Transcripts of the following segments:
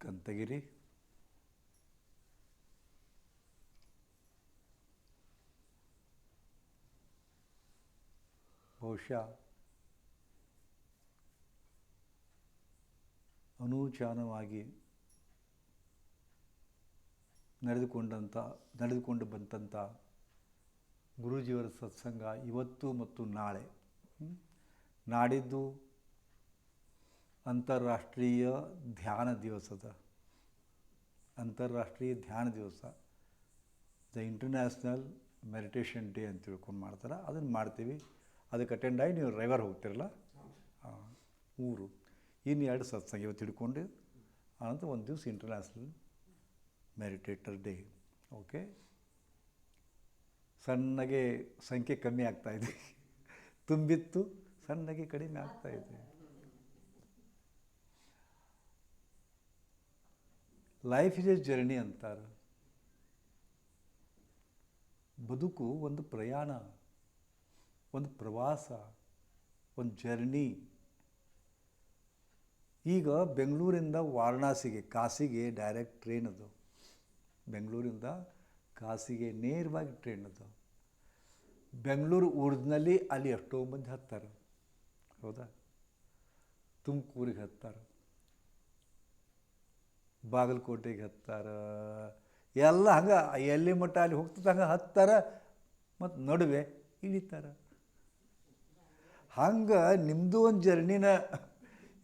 ಕಂತಗಿರಿ ಬಹುಶಃ ಅನೂಚಾನವಾಗಿ ನಡೆದುಕೊಂಡಂಥ ನಡೆದುಕೊಂಡು ಬಂತಂಥ ಗುರೂಜಿಯವರ ಸತ್ಸಂಗ ಇವತ್ತು ಮತ್ತು ನಾಳೆ? ನಾಡಿದ್ದು ಅಂತಾರಾಷ್ಟ್ರೀಯ ಧ್ಯಾನ ದಿವಸದ, ಅಂತಾರಾಷ್ಟ್ರೀಯ ಧ್ಯಾನ ದಿವಸ. ದ ಇಂಟರ್ನ್ಯಾಷನಲ್ ಮೆಡಿಟೇಷನ್ ಡೇ ಅಂತ ತಿಳ್ಕೊಂಡು ಮಾಡ್ತಾರೆ. ಅದನ್ನು ಮಾಡ್ತೀವಿ. ಅದಕ್ಕೆ ಅಟೆಂಡ್ ಆಗಿ ನೀವು ರವಿವಾರ ಹೋಗ್ತಿರಲ್ಲ? ಊರು. ಇನ್ನು ಎರಡು ಸತ್ಸಂಗ ಇವತ್ತು ಹಿಡ್ಕೊಂಡು ಆನಂತರ ಒಂದು ದಿವಸ ಇಂಟರ್ನ್ಯಾಷನಲ್ ಮೆಡಿಟೇಟರ್ ಡೇ ಓಕೆ ಸಣ್ಣಗೆ ಸಂಖ್ಯೆ ಕಮ್ಮಿ ಆಗ್ತಾಯಿದೆ ತುಂಬಿತ್ತು, ಸಣ್ಣಗೆ ಕಡಿಮೆ ಆಗ್ತಾ ಲೈಫ್ ಇಸ್ ಎ ಜರ್ನಿ ಅಂತಾರೆ. ಬದುಕು ಒಂದು ಪ್ರಯಾಣ, ಒಂದು ಪ್ರವಾಸ, ಒಂದು ಜರ್ನಿ ಈಗ ಬೆಂಗಳೂರಿಂದ ವಾರಣಾಸಿಗೆ, ಕಾಸಿಗೆ ಡೈರೆಕ್ಟ್ ಟ್ರೈನ್ ಅದು. ಬೆಂಗಳೂರಿಂದ ಕಾಸಿಗೆ ನೇರವಾಗಿ ಟ್ರೈನ್ ಅದು. ಬೆಂಗಳೂರು ಊರ್ಜ್ನಲ್ಲಿ ಅಲ್ಲಿ ಎಷ್ಟೋ ಮಂದಿ ಹತ್ತಾರೆ. ಹೌದಾ? ತುಮಕೂರಿಗೆ ಹತ್ತಾರೆ. ಬಾಗಲಕೋಟೆಗೆ ಹತ್ತಾರ. ಎಲ್ಲ ಹಂಗೆ, ಎಲ್ಲಿ ಮಟ್ಟ ಅಲ್ಲಿ ಹೋಗ್ತದೆ ಹಂಗೆ ಹತ್ತಾರ, ಮತ್ತು ನಡುವೆ ಇಳಿತಾರ. ಹಂಗೆ ನಿಮ್ಮದು ಒಂದು ಜರ್ನಿನ,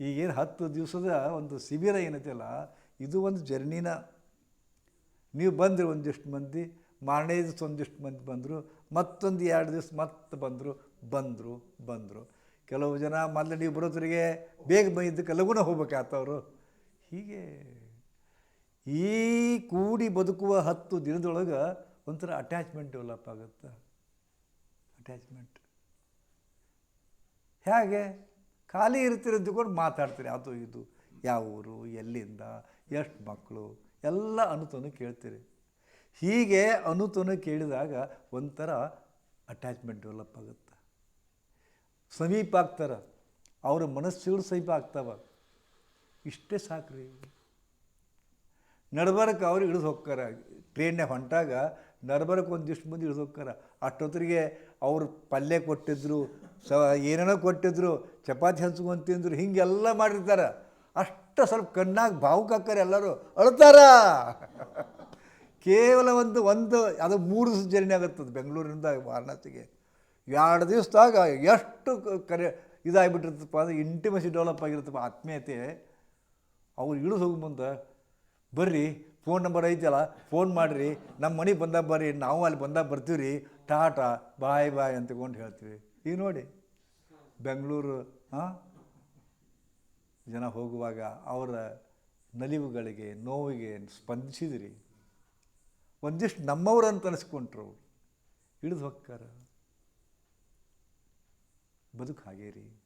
ಈಗೇನು ಹತ್ತು ದಿವಸದ ಒಂದು ಶಿಬಿರ ಏನೈತಲ್ಲ, ಇದು ಒಂದು ಜರ್ನಿನ. ನೀವು ಬಂದ್ರಿ ಒಂದಿಷ್ಟು ಮಂದಿ, ಮಾರನೇ ದಿವಸ ಒಂದಿಷ್ಟು ಮಂದಿ ಬಂದರು, ಮತ್ತೊಂದು ಎರಡು ದಿವಸ ಮತ್ತೆ ಬಂದರು ಬಂದರು ಬಂದರು. ಕೆಲವು ಜನ ಮೊದಲು ನೀವು ಬರೋದ್ರಿಗೆ ಬೇಗ ಬಂದಿದ್ದಕ್ಕೆ ಲಗುನ ಹೋಗ್ಬೇಕಾಗ್ತವ್ರು ಹೀಗೆ. ಈ ಕೂಡಿ ಬದುಕುವ ಹತ್ತು ದಿನದೊಳಗೆ ಒಂಥರ ಅಟ್ಯಾಚ್ಮೆಂಟ್ ಡೆವಲಪ್ ಆಗುತ್ತೆ. ಅಟ್ಯಾಚ್ಮೆಂಟ್ ಹೇಗೆ? ಖಾಲಿ ಅಂದ್ಕೊಂಡು ಮಾತಾಡ್ತೀರಿ. ಅದು ಇದು. ಯಾವ ಊರು, ಎಲ್ಲಿಂದ, ಎಷ್ಟು ಮಕ್ಕಳು ಎಲ್ಲ ಅನುತನು ಕೇಳ್ತೀರಿ. ಹೀಗೆ ಅನುತನು ಕೇಳಿದಾಗ ಒಂಥರ ಅಟ್ಯಾಚ್ಮೆಂಟ್ ಡೆವಲಪ್ ಆಗುತ್ತೆ. ಸಮೀಪ ಆಗ್ತಾರೆ. ಅವರ ಮನಸ್ಸುಗಳು ಸಮೀಪ ಆಗ್ತಾವ. ಇಷ್ಟೇ ಸಾಕ್ರಿ. ನಡ್ಬರಕ್ಕೆ ಅವ್ರು ಇಳಿದು ಹೋಗ್ತಾರೆ ಟ್ರೈನ್ಯಾಗ ಹೊಂಟಾಗ ನಡ್ಬರಕ್ಕೆ ಒಂದಿಷ್ಟು ಮಂದಿ ಇಳಿದು ಹೋಗ್ತಾರೆ ಅಷ್ಟೊತ್ತರಿಗೆ ಅವ್ರು ಪಲ್ಯ ಕೊಟ್ಟಿದ್ರು, ಸ ಏನೇನೋ ಕೊಟ್ಟಿದ್ರು, ಚಪಾತಿ ಹಂಚ್ಕೊಂಡು ತಿಂದರು, ಹಿಂಗೆಲ್ಲ ಮಾಡಿರ್ತಾರೆ. ಅಷ್ಟು ಸ್ವಲ್ಪ ಕಣ್ಣಾಗ ಭಾವುಕ ಹಾಕ್ತಾರೆ ಎಲ್ಲರೂ. ಅಳ್ತಾರ! ಕೇವಲ ಒಂದು ಒಂದು, ಅದು ಮೂರು ದಿವಸ ಜರ್ನಿ ಆಗುತ್ತದೆ ಬೆಂಗಳೂರಿನಿಂದ ವಾರಣಾಸಿಗೆ. ಎರಡು ದಿವಸದಾಗ ಎಷ್ಟು ಕರೆ ಇದಾಗಿಬಿಟ್ಟಿರ್ತಪ್ಪ ಅಂದರೆ ಇಂಟಿಮಸಿ ಡೆವಲಪ್ ಆಗಿರುತ್ತಪ್ಪ ಆತ್ಮೀಯತೆ. ಅವ್ರು ಇಳಿದು ಹೋಗಿ ಮುಂದೆ ಬರ್ರಿ ಫೋನ್ ನಂಬರ್ ಐತಲ್ಲ ಫೋನ್ ಮಾಡಿರಿ. ನಮ್ಮ ಮನೆಗೆ ಬಂದಾಗ ಬರ್ರಿ, ನಾವು ಅಲ್ಲಿ ಬಂದಾಗ ಬರ್ತೀವಿ ರೀ ಟಾಟಾ, ಬಾಯ್ ಬಾಯ್ ಅಂತಕೊಂಡು ಹೇಳ್ತೀವಿ. ಈಗ ನೋಡಿ, ಬೆಂಗಳೂರು ಹಾಂ ಜನ ಹೋಗುವಾಗ ಅವರ ನಲಿವುಗಳಿಗೆ, ನೋವಿಗೆ ಸ್ಪಂದಿಸಿದ್ರಿ. ಒಂದಿಷ್ಟು ನಮ್ಮವ್ರು ಅಂತ ಅನಿಸ್ಕೊಂಡ್ರು. ಇಳಿದು ಹೋಗ್ತಾರ. ಬದುಕು ಹಾಗೆ ರೀ.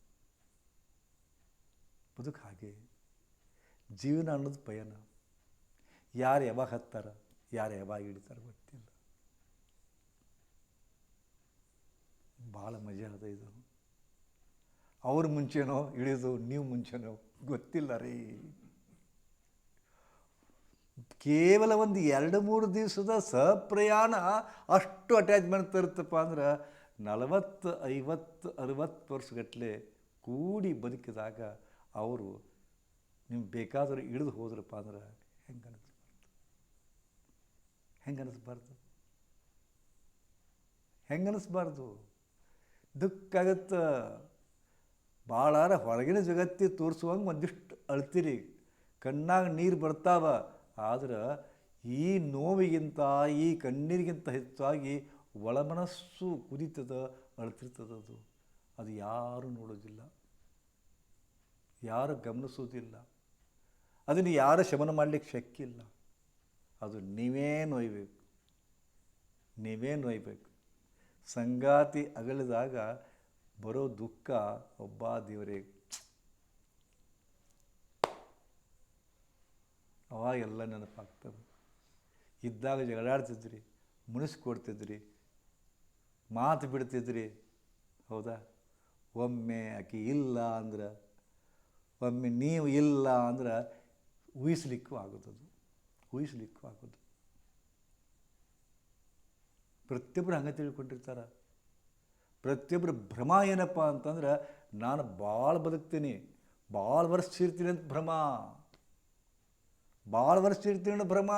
ಬದುಕು ಹಾಗೆ. ಜೀವನ ಅನ್ನೋದು ಪಯಣ. ಯಾರು ಯಾವಾಗ ಹತ್ತಾರ, ಯಾರು ಯಾವಾಗ ಹಿಡಿತಾರೆ ಗೊತ್ತಿಲ್ಲ. ಭಾಳ ಮಜಾ ಅದ ಇದು. ಅವ್ರ ಮುಂಚೆನೋ ಇಳಿದು ನೀವು ಮುಂಚೆನೋ ಗೊತ್ತಿಲ್ಲ ರೀ. ಕೇವಲ ಒಂದು ಎರಡು ಮೂರು ದಿವಸದ ಸಪ್ರಯಾಣ ಅಷ್ಟು ಅಟ್ಯಾಚ್ಮೆಂಟ್ ತರುತ್ತಪ್ಪ ಅಂದ್ರೆ ನಲವತ್ತು, ಐವತ್ತು, ಅರವತ್ತು ವರ್ಷಗಟ್ಟಲೆ ಕೂಡಿ ಬದುಕಿದಾಗ ಅವರು ನಿಮ್ಗೆ ಬೇಕಾದರೂ ಇಳಿದು ಹೋದ್ರಪ್ಪ ಅಂದ್ರೆ ಹೆಂಗೆ ಹೆಂಗೆ ಅನಿಸ್ಬಾರ್ದು ಹೆಂಗೆ ಅನಿಸ್ಬಾರ್ದು ದುಃಖ ಭಾಳಾರ ಹೊರಗಿನ ಜಗತ್ತಿ ತೋರಿಸುವಂಗೆ ಒಂದಿಷ್ಟು ಅಳ್ತೀರಿ. ಕಣ್ಣಾಗ ನೀರು ಬರ್ತಾವ, ಆದ್ರೆ ಈ ನೋವಿಗಿಂತ, ಈ ಕಣ್ಣೀರಿಗಿಂತ ಹೆಚ್ಚಾಗಿ ಒಳಮನಸ್ಸು ಕುದೀತದ, ಅಳ್ತಿರ್ತದ ಅದು. ಅದು ಯಾರು ನೋಡೋದಿಲ್ಲ. ಯಾರು ಗಮನಿಸೋದಿಲ್ಲ. ಅದನ್ನು ಯಾರು ಶಮನ ಮಾಡಲಿಕ್ಕೆ ಶಕ್ತಿ ಇಲ್ಲ ಅದು ನೀವೇ ನೋಯ್ಬೇಕು. ನೀವೇ ನೋಯ್ಬೇಕು. ಸಂಗಾತಿ ಅಗಲಿದಾಗ ಬರೋ ದುಃಖ ಒಬ್ಬ ದೇವರೇ. ಅವಾಗೆಲ್ಲ ನೆನಪಾಗ್ತದೆ ಇದ್ದಾಗ ಜಗಳಾಡ್ತಿದ್ರಿ, ಮುನಿಸ್ಕೊಡ್ತಿದ್ರಿ, ಮಾತು ಬಿಡ್ತಿದ್ರಿ. ಹೌದಾ? ಒಮ್ಮೆ ಆಕೆ ಇಲ್ಲ ಅಂದ್ರೆ, ಒಮ್ಮೆ ನೀವು ಇಲ್ಲ ಅಂದ್ರೆ ಊಹಿಸ್ಲಿಕ್ಕೂ ಆಗೋದದು ಊಹಿಸ್ಲಿಕ್ಕೂ ಆಗೋದು. ಪ್ರತಿಯೊಬ್ಬರು ಹಂಗೆ ತಿಳ್ಕೊಂಡಿರ್ತಾರೆ. ಪ್ರತಿಯೊಬ್ಬರು ಭ್ರಮ ಏನಪ್ಪ ಅಂತಂದ್ರೆ, ನಾನು ಭಾಳ ಬದುಕ್ತೀನಿ, ಭಾಳ ವರ್ಷ ಇರ್ತೀನಿ ಅಂತ ಭ್ರಮ. ಭಾಳ ವರ್ಷ ಇರ್ತೀನಿ ಅನ್ನೋ ಭ್ರಮ.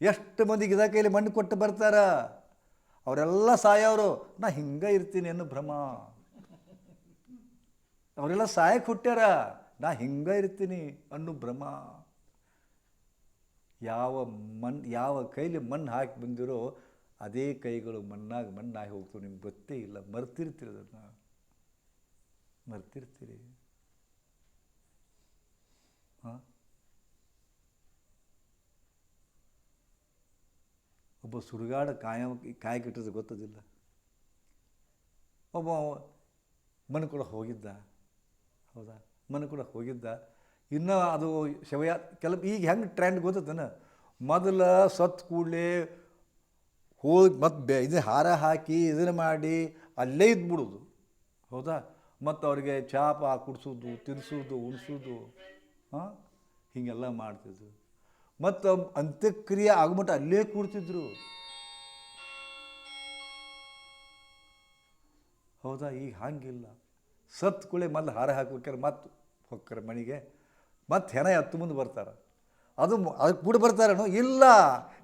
ಎಷ್ಟು ಮಂದಿ ಗಿದ ಕೈಲಿ ಮಣ್ಣು ಕೊಟ್ಟು ಬರ್ತಾರ, ಅವರೆಲ್ಲ ಸಾಯೋರು, ನಾ ಹಿಂಗೆ ಇರ್ತೀನಿ ಅನ್ನೋ ಭ್ರಮ. ಅವರೆಲ್ಲ ಸಾಯಕ್ಕೆ ಹುಟ್ಟ್ಯಾರ, ನಾ ಹಿಂಗೆ ಇರ್ತೀನಿ ಅನ್ನೋ ಭ್ರಮ. ಯಾವ ಮಣ್, ಯಾವ ಕೈಲಿ ಮಣ್ಣು ಹಾಕಿ ಬಂದಿರೋ ಅದೇ ಕೈಗಳು ಮಣ್ಣಾಗಿ ಮಣ್ಣಾಗಿ ಹೋಗ್ತವೆ. ನಿಮ್ಗೆ ಗೊತ್ತೇ ಇಲ್ಲ. ಮರ್ತಿರ್ತೀರಿ ಅದನ್ನು. ಮರ್ತಿರ್ತೀರಿ. ಹಾಂ? ಒಬ್ಬ ಸುಡುಗಾಡ ಕಾಯ ಕಾಯಿ ಕಟ್ಟಿದ್ರೆ ಗೊತ್ತದಿಲ್ಲ. ಒಬ್ಬ ಮಣ್ಣು ಕೂಡ ಹೋಗಿದ್ದ. ಹೌದಾ? ಮಣ್ಣು ಕೂಡ ಹೋಗಿದ್ದ. ಇನ್ನೂ ಅದು ಶವಯ ಕೆಲ ಈಗ ಹೆಂಗೆ ಟ್ರೆಂಡ್ ಗೊತ್ತದನ? ಮೊದಲ ಸತ್ ಕೂಡಲೇ ಹೋಗಿ ಮತ್ತು ಬೆ ಇದು ಹಾರ ಹಾಕಿ ಇದನ್ನು ಮಾಡಿ ಅಲ್ಲೇ ಇದ್ಬಿಡೋದು. ಹೌದಾ? ಮತ್ತು ಅವ್ರಿಗೆ ಚಾಪ ಕುಡಿಸೋದು ತಿನ್ನಿಸೋದು ಉಣಿಸೋದು, ಹಾಂ? ಹೀಗೆಲ್ಲ ಮಾಡ್ತಿದ್ರು. ಮತ್ತು ಅಂತ್ಯಕ್ರಿಯೆ ಆಗಮಟ ಅಲ್ಲೇ ಕೂಡ್ತಿದ್ರು. ಹೌದಾ? ಈಗ ಹಾಗಿಲ್ಲ. ಸತ್ ಕೂಳೆ ಮೊದಲು ಹಾರ ಹಾಕ್ಬೇಕಾರೆ ಮತ್ತೆ ಹೊಕ್ಕರೆ ಮನೆಗೆ. ಮತ್ತೆ ಹೆಣ ಎತ್ತು ಮುಂದೆ ಬರ್ತಾರೆ. ಅದು ಅದಕ್ಕೆ ಕೂಡ ಬರ್ತಾರೇನು? ಇಲ್ಲ.